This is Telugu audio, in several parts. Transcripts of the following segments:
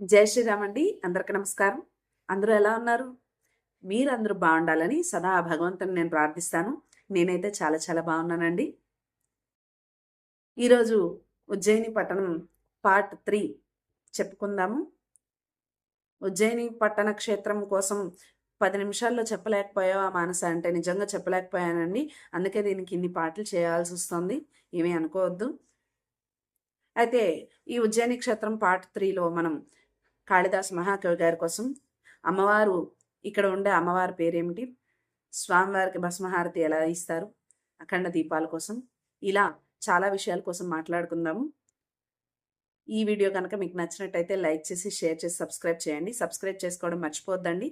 జై శ్రీరామ్ అండి. అందరికీ నమస్కారం. అందరూ ఎలా ఉన్నారు? మీరు అందరూ బాగుండాలని సదా భగవంతుని నేను ప్రార్థిస్తాను. నేనైతే చాలా చాలా బాగున్నానండి. ఈరోజు ఉజ్జయిని పట్టణం పార్ట్ త్రీ చెప్పుకుందాము. ఉజ్జయిని పట్టణ క్షేత్రం కోసం పది నిమిషాల్లో చెప్పలేకపోయావా మానస? అంటే నిజంగా చెప్పలేకపోయానండి. అందుకే దీనికి ఇన్ని పాటలు చేయాల్సి వస్తుంది. ఏమీ అనుకోవద్దు. అయితే ఈ ఉజ్జయిని క్షేత్రం పార్ట్ త్రీలో మనం కాళిదాస్ మహాకవి గారి కోసం అమ్మవారు ఇక్కడ ఉండే అమ్మవారి పేరేమిటి? స్వామివారికి భస్మహారతి ఎలా ఇస్తారు? అఖండ దీపాల కోసం. ఇలా చాలా విషయాల కోసం మాట్లాడుకుందాము. ఈ వీడియో కనుక మీకు నచ్చినట్టయితే లైక్ చేసి షేర్ చేసి సబ్స్క్రైబ్ చేయండి. సబ్స్క్రైబ్ చేసుకోవడం మర్చిపోద్దండి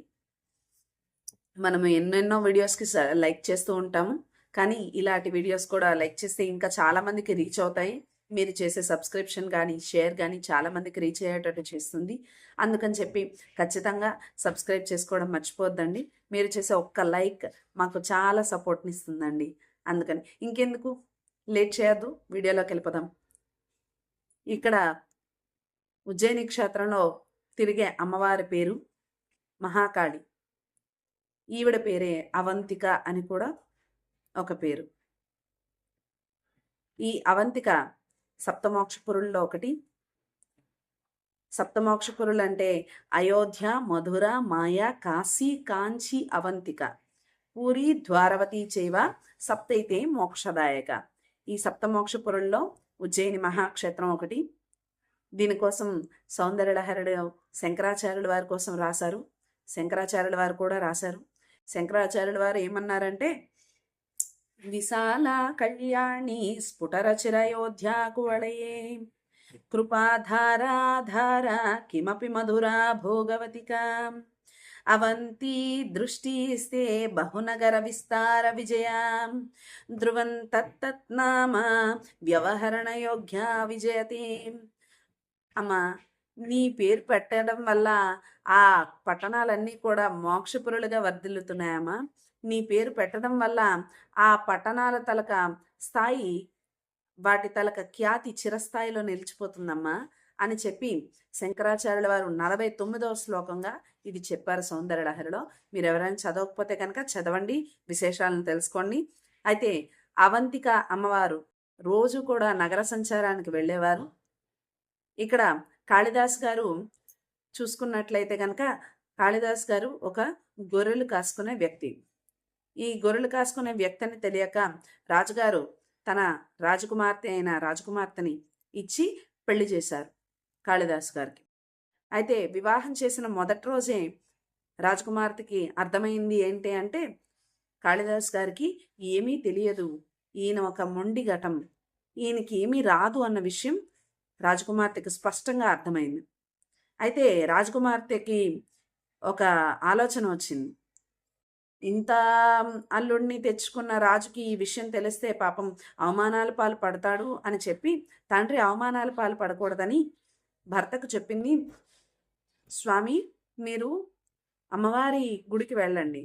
మనం ఎన్నెన్నో వీడియోస్కి లైక్ చేస్తూ ఉంటాము. కానీ ఇలాంటి వీడియోస్ కూడా లైక్ చేస్తే ఇంకా చాలామందికి రీచ్ అవుతాయి. మీరు చేసే సబ్స్క్రిప్షన్ కానీ షేర్ కానీ చాలామందికి రీచ్ అయ్యేటట్టు చేస్తుంది. అందుకని చెప్పి ఖచ్చితంగా సబ్స్క్రైబ్ చేసుకోవడం మర్చిపోద్దండి. మీరు చేసే ఒక్క లైక్ మాకు చాలా సపోర్ట్ని ఇస్తుందండి. అందుకని ఇంకెందుకు? లేట్ చేయొద్దు. వీడియోలోకి వెళ్ళిపోదాం. ఇక్కడ ఉజ్జయిని క్షేత్రంలో తిరిగే అమ్మవారి పేరు మహాకాళి. ఈవిడ పేరే అవంతిక అని కూడా ఒక పేరు. ఈ అవంతిక సప్తమోక్షపురుల్లో ఒకటి. సప్తమోక్షపురులు అంటే అయోధ్య మధుర మాయ కాశీ కాంచి అవంతిక. పూరి ద్వారవతి చేవ సప్తైతే మోక్షదాయక. ఈ సప్తమోక్షపురుల్లో ఉజ్జయిని మహాక్షేత్రం ఒకటి. దీనికోసం సౌందర్యలహరుడు శంకరాచార్యుల వారి కోసం రాశారు. శంకరాచార్యుల వారు కూడా రాశారు. శంకరాచార్యుల వారు ఏమన్నారంటే విశాల కళ్యాణి స్ఫుటరచిరయోధ్యాకువళయే కృపాధారాధార కిమపి మధురా భోగవతికా. అవంతి దృష్టిస్తే బహునగర విస్తార విజయా. ధ్రువం తత్తత్నామ వ్యవహరణయోగ్య విజయతి. అమ్మా నీ పేరు పెట్టడం వల్ల ఆ పట్టణాలన్నీ కూడా మోక్షపురులుగా వర్ధిల్లుతున్నాయమ్మా. నీ పేరు పెట్టడం వల్ల ఆ పట్టణాల తలక స్థాయి వాటి తలక ఖ్యాతి చిరస్థాయిలో నిలిచిపోతుందమ్మా అని చెప్పి శంకరాచార్యుల వారు నలభై తొమ్మిదవ శ్లోకంగా ఇది చెప్పారు సౌందర్యలహరిలో. మీరు ఎవరైనా చదవకపోతే కనుక చదవండి విశేషాలను తెలుసుకోండి. అయితే అవంతిక అమ్మవారు రోజు కూడా నగర సంచారానికి వెళ్ళేవారు. ఇక్కడ కాళిదాస్ గారు చూసుకున్నట్లయితే కనుక కాళిదాస్ గారు ఒక గొర్రెలు కాసుకునే వ్యక్తి. ఈ గొర్రెలు కాసుకునే వ్యక్తిని తెలియక రాజుగారు తన రాజకుమార్తె అయిన రాజకుమార్తెని ఇచ్చి పెళ్ళి చేశారు కాళిదాస్ గారికి. అయితే వివాహం చేసిన మొదటి రోజే రాజకుమార్తెకి అర్థమైంది ఏంటి అంటే కాళిదాస్ గారికి ఏమీ తెలియదు. ఈయన ఒక మొండి ఘటం. ఈయనకి ఏమీ రాదు అన్న విషయం రాజకుమార్తెకి స్పష్టంగా అర్థమైంది. అయితే రాజకుమార్తెకి ఒక ఆలోచన వచ్చింది. ఇంత అల్లుడిని తెచ్చుకున్న రాజుకి ఈ విషయం తెలిస్తే పాపం అవమానాల పాలు పడతాడు అని చెప్పి తండ్రి అవమానాల పాలు పడకూడదని భర్తకు చెప్పింది. స్వామి మీరు అమ్మవారి గుడికి వెళ్ళండి.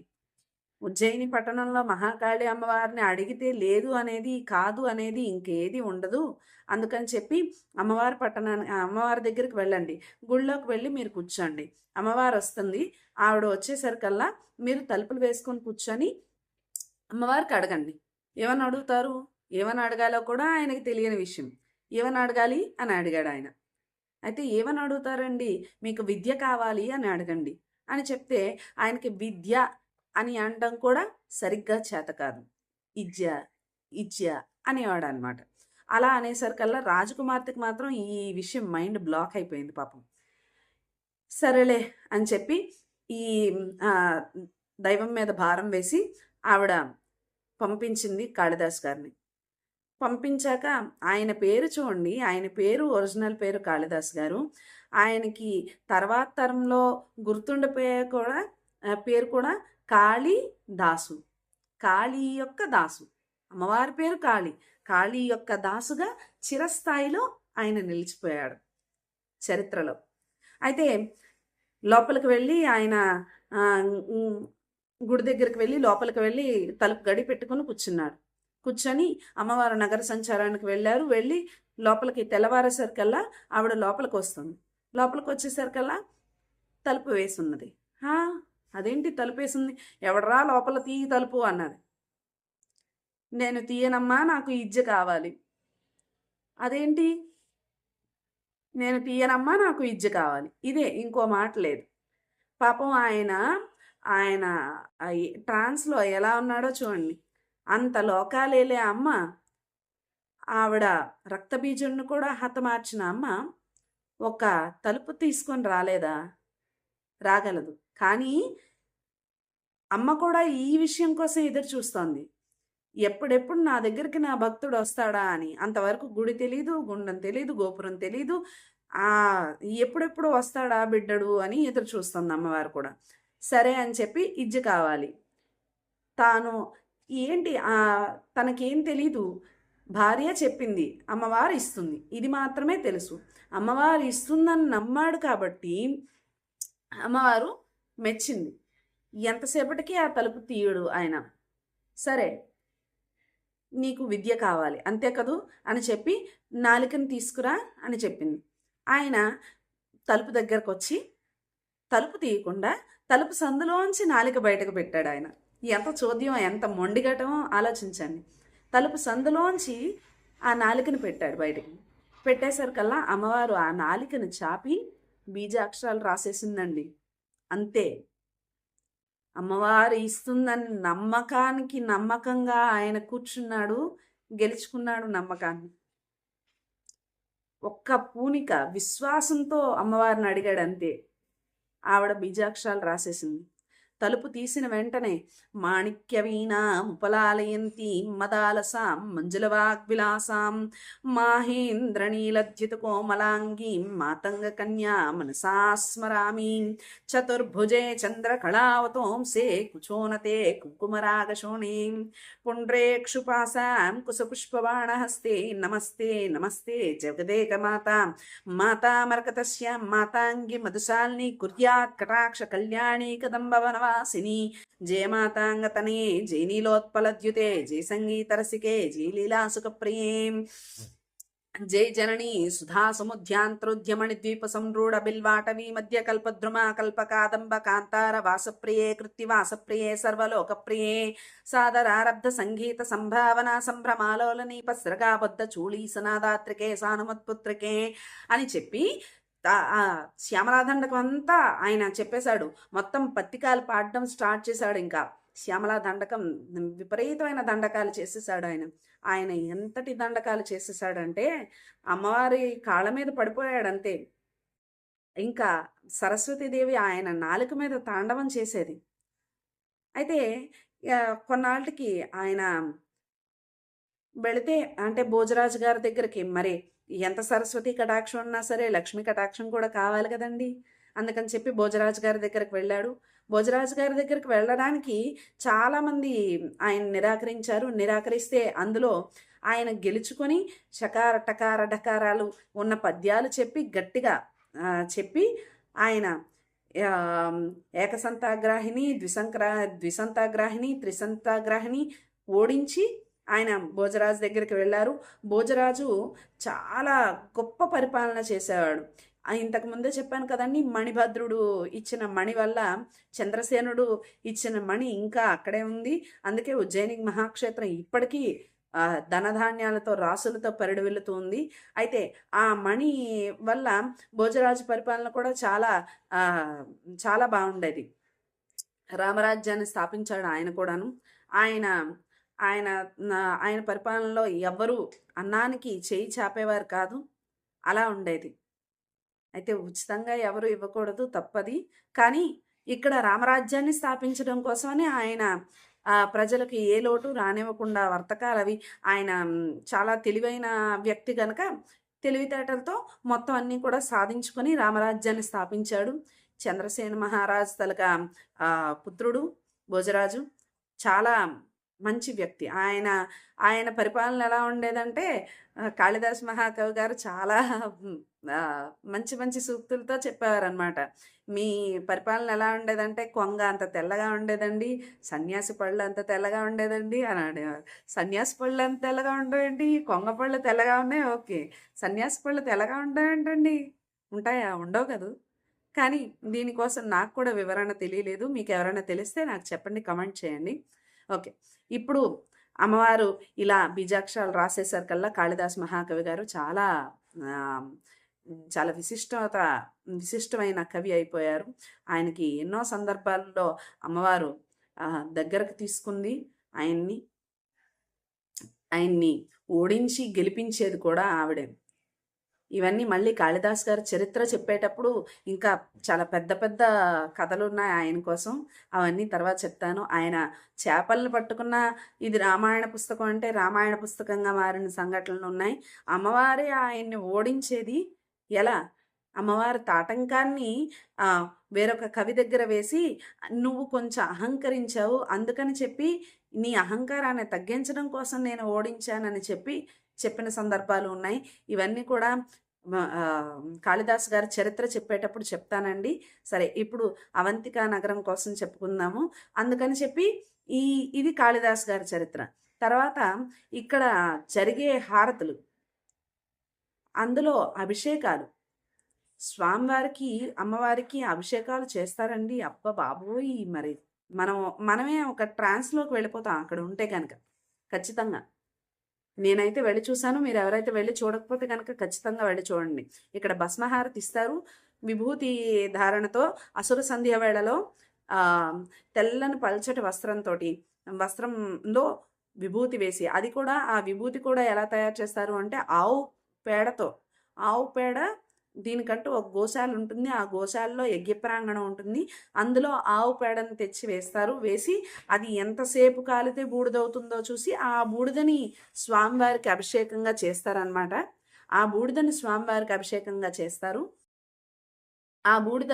ఉజ్జయిని పట్టణంలో మహాకాళి అమ్మవారిని అడిగితే లేదు అనేది కాదు అనేది ఇంకేది ఉండదు. అందుకని చెప్పి అమ్మవారి పట్టణాన్ని అమ్మవారి దగ్గరికి వెళ్ళండి. గుళ్ళోకి వెళ్ళి మీరు కూర్చోండి. అమ్మవారు వస్తుంది. ఆవిడ వచ్చేసరికల్లా మీరు తలుపులు వేసుకొని కూర్చొని అమ్మవారికి అడగండి. ఏమని అడుగుతారు? ఏమని అడగాలో కూడా ఆయనకి తెలియని విషయం. ఏమని అడగాలి? అని అడిగాడు ఆయన. అయితే ఏమని అడుగుతారండి? మీకు విద్య కావాలి అని అడగండి. అని చెప్తే ఆయనకి విద్య అని అనడం కూడా సరిగ్గా చేత కాదు. ఇజ్జ ఇజ్జ అనేవాడు అనమాట అలా అనేసరికల్లా రాజకుమార్తెకి మాత్రం ఈ విషయం మైండ్ బ్లాక్ అయిపోయింది పాపం. సరేలే అని చెప్పి ఈ దైవం మీద భారం వేసి ఆవిడ పంపించింది కాళిదాస్ గారిని. పంపించాక ఆయన పేరు చూడండి. ఆయన పేరు ఒరిజినల్ పేరు కాళిదాస్ గారు. ఆయనకి తర్వాత తరంలో గుర్తుండిపోయే కూడా పేరు కూడా కాళీ దాసు. కాళీ యొక్క దాసు. అమ్మవారి పేరు కాళీ. కాళీ యొక్క దాసుగా చిరస్థాయిలో ఆయన నిలిచిపోయాడు చరిత్రలో. అయితే లోపలికి వెళ్ళి ఆయన గుడి దగ్గరికి వెళ్ళి లోపలికి వెళ్ళి తలుపు గడి పెట్టుకుని కూర్చున్నాడు. కూర్చొని అమ్మవారు నగర సంచారానికి వెళ్ళారు. వెళ్ళి లోపలికి తెల్లవారేసరికల్లా ఆవిడ లోపలికి వస్తుంది. లోపలికి వచ్చేసరికల్లా తలుపు వేసి ఉన్నది అదేంటి తలుపేసింది? ఎవడరా లోపల తీయి తలుపు అన్నది. నేను తీయనమ్మా నాకు ఇజ్జ కావాలి. అదేంటి? నేను తీయనమ్మా నాకు ఇజ్జ కావాలి. ఇదే ఇంకో మాట లేదు. పాపం ఆయన ఆయన ట్రాన్స్లో ఎలా ఉన్నాడో చూడండి. అంత లోకాలేలే అమ్మ. ఆవిడ రక్తబీజుడిని కూడా హతమార్చిన అమ్మ ఒక తలుపు తీసుకొని రాలేదా? రాగలదు. కానీ అమ్మ కూడా ఈ విషయం కోసం ఎదురు చూస్తోంది. ఎప్పుడెప్పుడు నా దగ్గరికి నా భక్తుడు వస్తాడా అని. అంతవరకు గుడి తెలీదు గుండం తెలీదు గోపురం తెలీదు. ఆ ఎప్పుడెప్పుడు వస్తాడా బిడ్డడు అని ఎదురు చూస్తుంది అమ్మవారు కూడా. సరే అని చెప్పి ఇజ్జ కావాలి. తాను ఏంటి ఆ తనకేం తెలీదు. భార్య చెప్పింది అమ్మవారు ఇస్తుంది. ఇది మాత్రమే తెలుసు. అమ్మవారు ఇస్తుందని నమ్మాడు కాబట్టి అమ్మవారు మెచ్చింది. ఎంతసేపటికి ఆ తలుపు తీయడు ఆయన? సరే నీకు విద్య కావాలి అంతే కదూ? అని చెప్పి నాలికని తీసుకురా అని చెప్పింది. ఆయన తలుపు దగ్గరకు వచ్చి తలుపు తీయకుండా తలుపు సందులోంచి నాలిక బయటకు పెట్టాడు ఆయన. ఎంత చోద్యం ఎంత మొండిగటమో ఆలోచించండి. తలుపు సందులోంచి ఆ నాలికను పెట్టాడు బయటకి. పెట్టేసరికల్లా అమ్మవారు ఆ నాలికను చాపి బీజాక్షరాలు రాసేసిందండి. అంతే. అమ్మవారు ఇస్తుందని నమ్మకానికి నమ్మకంగా ఆయన కూర్చున్నాడు గెలుచుకున్నాడు నమ్మకాన్ని. ఒక్క పూనిక విశ్వాసంతో అమ్మవారిని అడిగాడు అంతే ఆవిడ బీజాక్షరాలు రాసేసింది. తలుపు తీసిన వెంటనే మాణిక్య వీణాం ఉపలాలయంతి మదాలసాం మంజులవాగ్విలాసాం మాహేంద్రనీలద్యుత కోమలాంగీం మాతంగ కన్యా మనసా స్మరామి చతుర్భుజే చంద్రకళావతోంసే కుచోనతే కుంకుమరాగశోణీం పుండ్రేక్షుపాసాం కుశపుష్పబాణహస్తే నమస్తే నమస్తే జగదేక మాత మాతామరకతస్యాం మాతాంగి మధుశాలిని కుర్యాత్ కటాక్ష కళ్యాణీ కదంబవనవా కదంబవనవాసిని జయమాతాంగతనే జయనీలోత్పలద్యుతే జయ సంగీతరసికే జయ లీలాసుఖప్రియేం జై జననీ సుధా సముద్యాంతరుద్యమణి ద్వీప సంరూఢ బిల్వాటవీ మధ్య కల్పద్రుమా కల్పకాదంబ కాంతార వాసప్రియే కృత్తివాసప్రియే సర్వలోకప్రియే. సాదరారబ్ధ సంగీత సంభావన సంభ్రమాలోలనీప స్రగాబద్ధ చూళీ సనాదాత్రికే సానుమత్పుత్రికే అని చెప్పి శ్యామలాదండకం అంతా ఆయన చెప్పేశాడు. మొత్తం పత్తికాలు పాడడం స్టార్ట్ చేశాడు ఇంకా. శ్యామలా దండకం విపరీతమైన దండకాలు చేసేసాడు ఆయన. ఆయన ఎంతటి దండకాలు చేసేసాడంటే అమ్మవారి కాళ్ళ మీద పడిపోయాడంతే. ఇంకా సరస్వతీదేవి ఆయన నాలుక మీద తాండవం చేసేది. అయితే కొన్నాళ్ళకి ఆయన వెళితే అంటే భోజరాజు గారి దగ్గరికి మరి ఎంత సరస్వతి కటాక్షం ఉన్నా సరే లక్ష్మి కటాక్షం కూడా కావాలి కదండి. అందుకని చెప్పి భోజరాజు గారి దగ్గరికి వెళ్ళాడు. భోజరాజు గారి దగ్గరికి వెళ్ళడానికి చాలామంది ఆయన నిరాకరించారు. నిరాకరిస్తే అందులో ఆయన గెలుచుకొని షకార టకార డకారాలు ఉన్న పద్యాలు చెప్పి గట్టిగా చెప్పి ఆయన ఏకసంతాగ్రాహిణి ఏకసంతాగ్రాహిని ద్విసంక్రా ద్విసంతాగ్రాహిని త్రిసంతాగ్రాహిని ఓడించి ఆయన భోజరాజు దగ్గరికి వెళ్ళారు. భోజరాజు చాలా గొప్ప పరిపాలన చేసేవాడు. ఆ, ఇంతకు ముందే చెప్పాను కదండి మణిభద్రుడు ఇచ్చిన మణి వల్ల చంద్రసేనుడు ఇచ్చిన మణి ఇంకా అక్కడే ఉంది. అందుకే ఉజ్జయిని మహాక్షేత్రం ఇప్పటికీ ధనధాన్యాలతో రాసులతో పరిడవిల్లుతూ ఉంది. అయితే ఆ మణి వల్ల భోజరాజు పరిపాలన కూడా చాలా చాలా బాగుండేది. రామరాజ్యాన్ని స్థాపించాడు ఆయన కూడాను. ఆయన ఆయన ఆయన పరిపాలనలో ఎవ్వరూ అన్నానికి చేయి చాపేవారు కాదు. అలా ఉండేది. అయితే ఉచితంగా ఎవరు ఇవ్వకూడదు తప్పది. కానీ ఇక్కడ రామరాజ్యాన్ని స్థాపించడం కోసమని ఆయన ప్రజలకు ఏ లోటు రానివ్వకుండా వర్తకాలు అవి ఆయన చాలా తెలివైన వ్యక్తి గనక తెలివితేటలతో మొత్తం అన్నీ కూడా సాధించుకొని రామరాజ్యాన్ని స్థాపించాడు. చంద్రసేన మహారాజ్ తలక పుత్రుడు భోజరాజు. చాలా మంచి వ్యక్తి. ఆయన ఆయన పరిపాలన ఎలా ఉండేదంటే కాళిదాస్ మహాకవి గారు చాలా మంచి మంచి సూక్తులతో చెప్పేవారనమాట మీ పరిపాలన ఎలా ఉండేదంటే కొంగ అంత తెల్లగా ఉండేదండి సన్యాసి పళ్ళు అంత తెల్లగా ఉండేదండి అని అనేవారు. సన్యాసి పళ్ళు అంత తెల్లగా ఉండేయండి కొంగ పళ్ళు తెల్లగా ఉన్నాయి ఓకే. సన్యాసి పళ్ళు తెల్లగా ఉండేయంటండి ఉంటాయా? ఉండవు కదా? కానీ దీనికోసం నాకు కూడా వివరణ తెలియలేదు. మీకు ఎవరైనా తెలిస్తే నాకు చెప్పండి కమెంట్ చేయండి. ఓకే. ఇప్పుడు అమ్మవారు ఇలా బీజాక్షరాలు రాసేసరికల్లా కాళిదాస్ మహాకవి గారు చాలా చాలా విశిష్టత విశిష్టమైన కవి అయిపోయారు. ఆయనకి ఎన్నో సందర్భాల్లో అమ్మవారు దగ్గరకు తీసుకుంది. ఆయన్ని ఆయన్ని ఓడించి గెలిపించేది కూడా ఆవిడే. ఇవన్నీ మళ్ళీ కాళిదాస్ గారు చరిత్ర చెప్పేటప్పుడు ఇంకా చాలా పెద్ద పెద్ద కథలు ఉన్నాయి ఆయన కోసం. అవన్నీ తర్వాత చెప్తాను. ఆయన చేపలను పట్టుకున్న ఇది రామాయణ పుస్తకం అంటే రామాయణ పుస్తకంగా మారిన సంఘటనలు ఉన్నాయి. అమ్మవారే ఆయన్ని ఓడించేది ఎలా? అమ్మవారి తాటంకాన్ని వేరొక కవి దగ్గర వేసి నువ్వు కొంచెం అహంకరించావు అందుకని చెప్పి నీ అహంకారాన్ని తగ్గించడం కోసం నేను ఓడించానని చెప్పి చెప్పిన సందర్భాలు ఉన్నాయి. ఇవన్నీ కూడా కాళిదాస్ గారి చరిత్ర చెప్పేటప్పుడు చెప్తానండి. సరే ఇప్పుడు అవంతిక నగరం కోసం చెప్పుకుందాము. అందుకని చెప్పి ఈ ఇది కాళిదాస్ గారి చరిత్ర. తర్వాత ఇక్కడ జరిగే హారతులు. అందులో అభిషేకాలు. స్వామివారికి అమ్మవారికి అభిషేకాలు చేస్తారండి. అబ్బ బాబోయ్! మరి మనం మనమే ఒక ట్రాన్స్లోకి వెళ్ళిపోతాం. అక్కడ ఉంటే కనుక ఖచ్చితంగా. నేనైతే వెళ్ళి చూశాను. మీరు ఎవరైతే వెళ్ళి చూడకపోతే కనుక ఖచ్చితంగా వెళ్ళి చూడండి. ఇక్కడ భస్మహారతి ఇస్తారు. విభూతి ధారణతో అసుర సంధ్య వేళలో ఆ, తెల్లని పల్చటి వస్త్రంతో వస్త్రంలో విభూతి వేసి అది కూడా ఆ విభూతి కూడా ఎలా తయారు చేస్తారు అంటే ఆవు పేడతో ఆవు పేడ దీనికంటూ ఒక గోశాల ఉంటుంది. ఆ గోశాలలో యజ్ఞప్రాంగణం ఉంటుంది. అందులో ఆవు పేడను తెచ్చి వేస్తారు. వేసి అది ఎంతసేపు కాలితే బూడిదవుతుందో చూసి ఆ బూడిదని స్వామివారికి అభిషేకంగా చేస్తారనమాట ఆ బూడిదని స్వామివారికి అభిషేకంగా చేస్తారు. ఆ బూడిద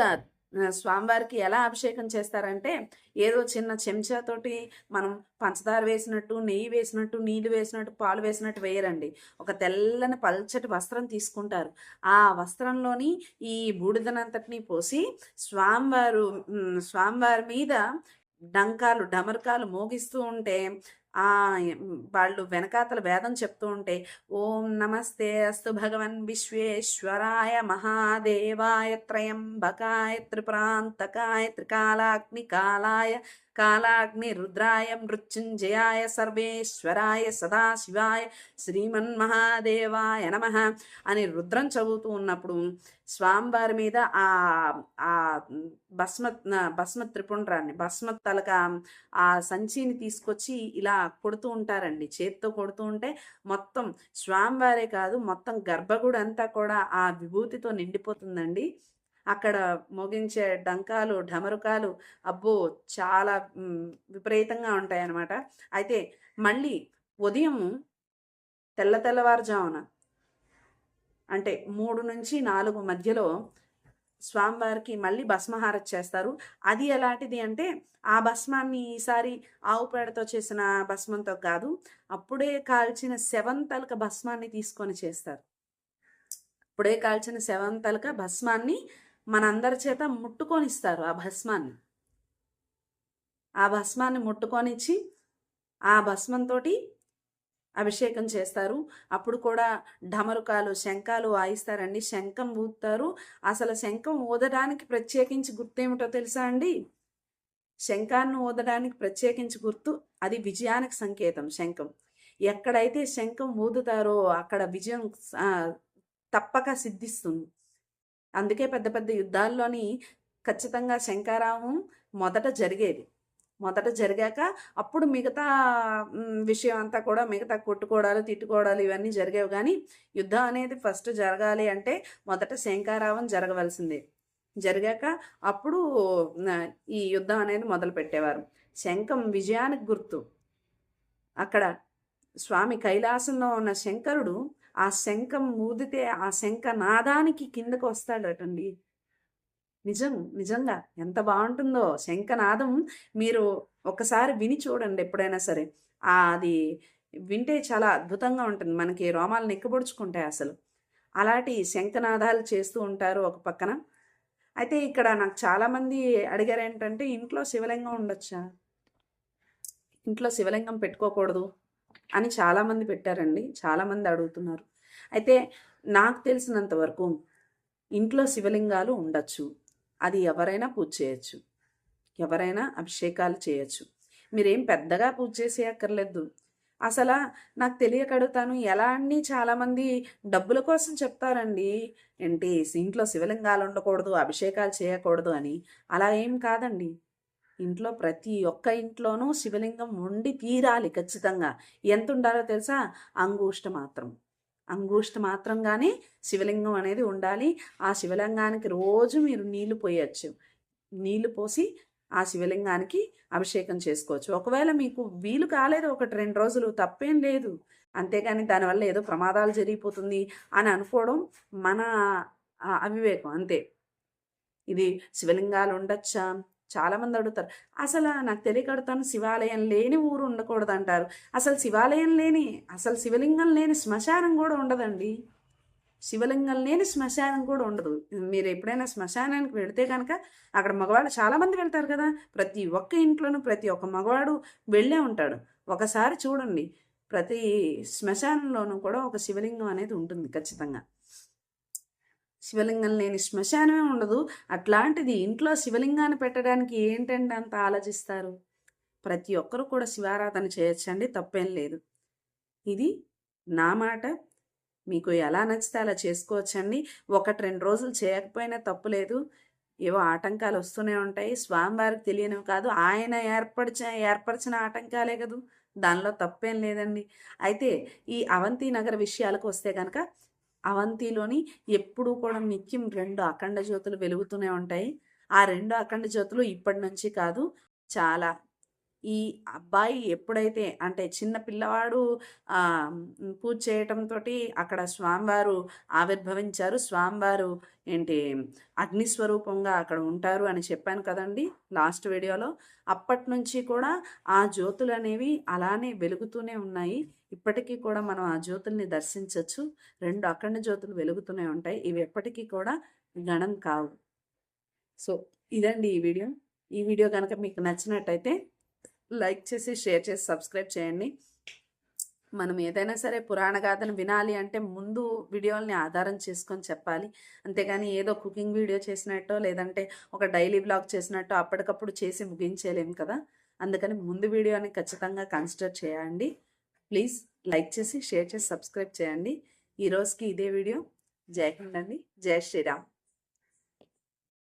స్వామివారికి ఎలా అభిషేకం చేస్తారంటే ఏదో చిన్న చెంచాతోటి మనం పంచదార వేసినట్టు నెయ్యి వేసినట్టు నీళ్ళు వేసినట్టు పాలు వేసినట్టు వేయరండి. ఒక తెల్లని పల్చటి వస్త్రం తీసుకుంటారు. ఆ వస్త్రంలోని ఈ బూడిదనంతటిని పోసి స్వామివారు స్వామివారి మీద డంకాలు డమరకాలు మోగిస్తూ ఉంటే వాళ్ళు వెనకాతల వేదం చెప్తూ ఉంటే ఓం నమస్తే అస్తు భగవన్ విశ్వేశ్వరాయ మహాదేవాయ త్రయంబకాయ త్రిప్రాంతకాయ త్రికాలాగ్ని కాలాయ కాలాగ్ని రుద్రాయ మృత్యుంజయాయ సర్వేశ్వరాయ సదాశివాయ శ్రీమన్మహాదేవాయ నమ అని రుద్రం చదువుతూ ఉన్నప్పుడు స్వామివారి మీద ఆ ఆ భస్మ భస్మ త్రిపుండ్రాన్ని భస్మ తలక ఆ సంచిని తీసుకొచ్చి ఇలా కొడుతూ ఉంటారండి. చేత్తో కొడుతూ ఉంటే మొత్తం స్వామివారే కాదు మొత్తం గర్భగుడి అంతా కూడా ఆ విభూతితో నిండిపోతుందండి. అక్కడ మోగించే డంకాలు ఢమరుకాలు అబ్బో చాలా విపరీతంగా ఉంటాయి అన్నమాట అయితే మళ్ళీ ఉదయం తెల్ల తెల్లవారుజామున అంటే మూడు నుంచి నాలుగు మధ్యలో స్వామివారికి మళ్ళీ భస్మహారతి చేస్తారు. అది ఎలాంటిది అంటే ఆ భస్మాన్ని ఈసారి ఆవు పేడతో చేసిన భస్మంతో కాదు అప్పుడే కాల్చిన సెవంతలక భస్మాన్ని తీసుకొని చేస్తారు. అప్పుడే కాల్చిన సెవంతలక భస్మాన్ని మనందరి చేత ముట్టుకొనిస్తారు ఆ భస్మాన్ని. ఆ భస్మాన్ని ముట్టుకొనిచ్చి ఆ భస్మంతోటి అభిషేకం చేస్తారు. అప్పుడు కూడా ఢమరుకాలు శంఖాలు వాయిస్తారండి శంఖం ఊదుతారు అసలు శంఖం ఊదడానికి ప్రత్యేకించి గుర్తేమిటో తెలుసా అండి? శంఖాన్ని ఊదడానికి ప్రత్యేకించి గుర్తు అది విజయానికి సంకేతం శంఖం. ఎక్కడైతే శంఖం ఊదుతారో అక్కడ విజయం తప్పక సిద్ధిస్తుంది. అందుకే పెద్ద పెద్ద యుద్ధాల్లోని ఖచ్చితంగా శంఖారావం మొదట జరిగేది. మొదట జరిగాక అప్పుడు మిగతా విషయం అంతా కూడా మిగతా కొట్టుకోవడాలు తిట్టుకోవడాలు ఇవన్నీ జరిగేవి కానీ యుద్ధం అనేది ఫస్ట్ జరగాలి అంటే మొదట శంకారావం జరగవలసిందే. జరిగాక అప్పుడు ఈ యుద్ధం అనేది మొదలు పెట్టేవారు. శంఖం విజయానికి గుర్తు. అక్కడ స్వామి కైలాసంలో ఉన్న శంకరుడు ఆ శంఖం ఊదితే ఆ శంఖ నాదానికి కిందకు వస్తాడటండి. నిజం నిజంగా ఎంత బాగుంటుందో శంఖనాదం మీరు ఒకసారి విని చూడండి ఎప్పుడైనా సరే. అది వింటే చాలా అద్భుతంగా ఉంటుంది. మనకి రోమాలు నెక్కబొడుచుకుంటాయి అసలు. అలాంటి శంఖనాదాలు చేస్తూ ఉంటారు ఒక పక్కన. అయితే ఇక్కడ నాకు చాలామంది అడిగారు ఏంటంటే ఇంట్లో శివలింగం ఉండొచ్చా? ఇంట్లో శివలింగం పెట్టుకోకూడదు? అని చాలామంది పెట్టారండి. చాలామంది అడుగుతున్నారు. అయితే నాకు తెలిసినంత వరకు ఇంట్లో శివలింగాలు ఉండొచ్చు. అది ఎవరైనా పూజ చేయొచ్చు. ఎవరైనా అభిషేకాలు చేయొచ్చు. మీరేం పెద్దగా పూజ చేసేయక్కర్లేదు అసలు నాకు తెలియక అడుగుతాను ఎలా అండి చాలామంది డబ్బుల కోసం చెప్తారండి. ఏంటి ఇంట్లో శివలింగాలు ఉండకూడదు అభిషేకాలు చేయకూడదు అని. అలా ఏం కాదండి. ఇంట్లో ప్రతి ఒక్క ఇంట్లోనూ శివలింగం ఉండి తీరాలి ఖచ్చితంగా. ఎంత ఉండాలో తెలుసా? అంగుష్ట మాత్రం. అంగుష్ట మాత్రంగానే శివలింగం అనేది ఉండాలి. ఆ శివలింగానికి రోజు మీరు నీళ్ళు పోయచ్చు. నీళ్ళు పోసి ఆ శివలింగానికి అభిషేకం చేసుకోవచ్చు. ఒకవేళ మీకు వీలు కాలేదు ఒకటి రెండు రోజులు తప్పేం లేదు. అంతేగాని దానివల్ల ఏదో ప్రమాదాలు జరిగిపోతుంది అని అనుకోవడం మన అవివేకం అంతే. ఇది శివలింగాలు ఉండొచ్చా? చాలామంది అడుగుతారు. అసలు నాకు తెలియక అడుగుతాను శివాలయం లేని ఊరు ఉండకూడదు అంటారు అసలు శివాలయం లేని అసలు శివలింగం లేని శ్మశానం కూడా ఉండదండి. శివలింగం లేని శ్మశానం కూడా ఉండదు. మీరు ఎప్పుడైనా శ్మశానానికి వెళితే కనుక అక్కడ మగవాళ్ళు చాలామంది వెళ్తారు కదా. ప్రతి ఒక్క ఇంట్లోనూ ప్రతి ఒక్క మగవాడు వెళ్ళే ఉంటాడు. ఒకసారి చూడండి. ప్రతి శ్మశానంలోనూ కూడా ఒక శివలింగం అనేది ఉంటుంది ఖచ్చితంగా. శివలింగం లేని శ్మశానమే ఉండదు. అట్లాంటిది ఇంట్లో శివలింగాన్ని పెట్టడానికి ఏంటండి అంత ఆలోచిస్తారు? ప్రతి ఒక్కరు కూడా శివారాధన చేయొచ్చండి తప్పేం లేదు. ఇది నా మాట. మీకు ఎలా నచ్చితే అలా చేసుకోవచ్చండి. ఒకటి రెండు రోజులు చేయకపోయినా తప్పులేదు ఏవో ఆటంకాలు వస్తూనే ఉంటాయి. స్వామివారికి తెలియనివి కాదు. ఆయన ఏర్పరిచిన ఏర్పరిచిన ఆటంకాలే కదూ. దానిలో తప్పేం లేదండి. అయితే ఈ అవంతి నగర విషయాలకు వస్తే కనుక అవంతిలోని ఎప్పుడూ కూడా నిత్యం రెండు అఖండ జ్యోతులు వెలుగుతూనే ఉంటాయి. ఆ రెండు అఖండ జ్యోతులు ఇప్పటి నుంచి కాదు చాలా ఈ అబ్బాయి ఎప్పుడైతే అంటే చిన్న పిల్లవాడు పూజ చేయటంతో అక్కడ స్వామివారు ఆవిర్భవించారు. స్వామివారు ఏంటి అగ్నిస్వరూపంగా అక్కడ ఉంటారు అని చెప్పాను కదండి లాస్ట్ వీడియోలో. అప్పటి నుంచి కూడా ఆ జ్యోతులు అనేవి అలానే వెలుగుతూనే ఉన్నాయి. ఇప్పటికీ కూడా మనం ఆ జ్యోతుల్ని దర్శించవచ్చు రెండు అఖండ జ్యోతులు వెలుగుతూనే ఉంటాయి. ఇవి ఎప్పటికీ కూడా గణం కావు. సో ఇదండి ఈ వీడియో. ఈ వీడియో కనుక మీకు నచ్చినట్టయితే లైక్ చేసి షేర్ చేసి సబ్స్క్రైబ్ చేయండి. మనం ఏదైనా సరే పురాణ గాథను వినాలి అంటే ముందు వీడియోల్ని ఆధారం చేసుకొని చెప్పాలి. అంతేగాని ఏదో కుకింగ్ వీడియో చేసినట్టో లేదంటే ఒక డైలీ బ్లాగ్ చేసినట్టో అప్పటికప్పుడు చేసి ముగించేయలేము కదా. అందుకని ముందు వీడియోని ఖచ్చితంగా కన్సిడర్ చేయండి. ప్లీజ్ లైక్ చేసి షేర్ చేసి సబ్స్క్రైబ్ చేయండి. ఈ రోజుకి ఇదే వీడియో. జై హింద్ అండి జై శ్రీరామ్.